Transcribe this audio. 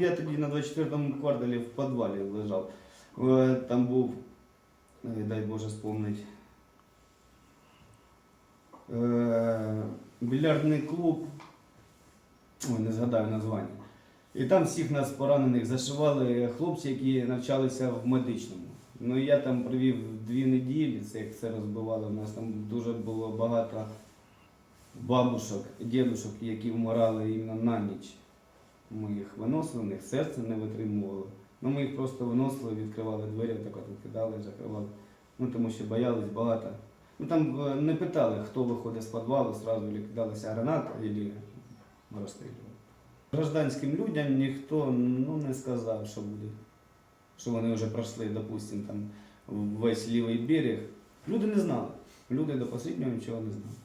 Я тоді на 24-му кварталі в підвалі лежав. Е, Там був, е, дай Боже спомнить, е, більярдний клуб, ой, не згадаю названня. І там всіх нас поранених зашивали хлопці, які навчалися в медичному. Ну я там провів дві неділі, це як це розбивали. У нас там дуже було багато бабушок, дідушок, які вмирали іменно на ніч. Ми їх виносили, у них серце не витримувало. Ну ми їх просто виносили, відкривали двері, так от кидали, закривали. Ну тому що боялись багато. Ну там е, не питали, хто виходить з підвалу, одразу кидалася граната або розстрілювали. Гражданським людям ніхто ну, не сказав, що буде. Що вони вже пройшли, допустим, там весь лівий берег. Люди не знали. Люди до останнього нічого не знали.